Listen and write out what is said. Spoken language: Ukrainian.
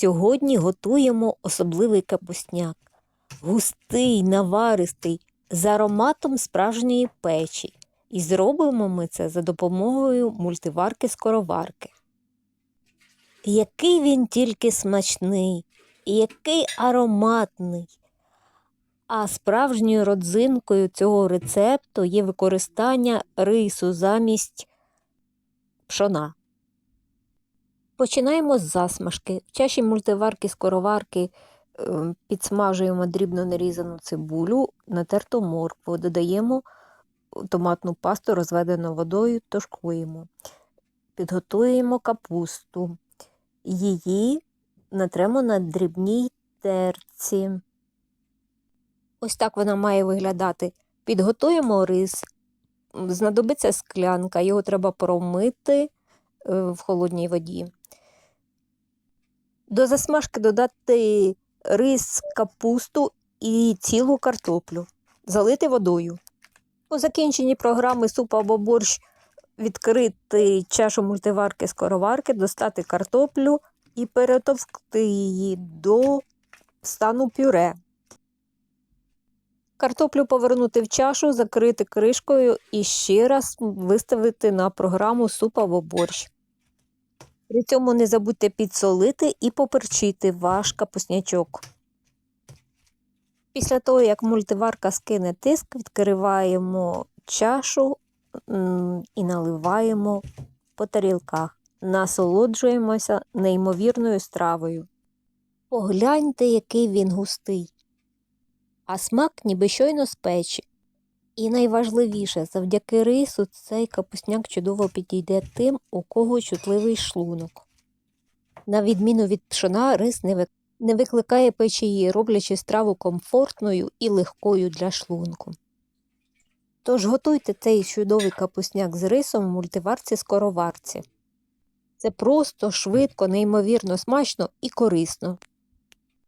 Сьогодні готуємо особливий капусняк. Густий, наваристий, з ароматом справжньої печі. І зробимо ми це за допомогою мультиварки-скороварки. Який він тільки смачний, і який ароматний. А справжньою родзинкою цього рецепту є використання рису замість пшона. Починаємо з засмажки. В чаші мультиварки скороварки е, підсмажуємо дрібно нарізану цибулю, натерту моркву, додаємо томатну пасту, розведену водою, тушкуємо. Підготуємо капусту. Її натремо на дрібній терці. Ось так вона має виглядати. Підготуємо рис. Знадобиться склянка, його треба промити е, в холодній воді. До засмажки додати рис, капусту і цілу картоплю, залити водою. По закінченні програми суп або борщ відкрити чашу мультиварки скороварки, достати картоплю і перетовкти її до стану пюре. Картоплю повернути в чашу, закрити кришкою і ще раз виставити на програму суп або борщ. При цьому не забудьте підсолити і поперчити ваш капуснячок. Після того, як мультиварка скине тиск, відкриваємо чашу і наливаємо по тарілках. Насолоджуємося неймовірною стравою. Погляньте, який він густий, а смак ніби щойно з печі. І найважливіше, завдяки рису цей капусняк чудово підійде тим, у кого чутливий шлунок. На відміну від пшона, рис не, вик... не викликає печії, роблячи страву комфортною і легкою для шлунку. Тож готуйте цей чудовий капусняк з рисом в мультиварці-скороварці. Це просто, швидко, неймовірно смачно і корисно.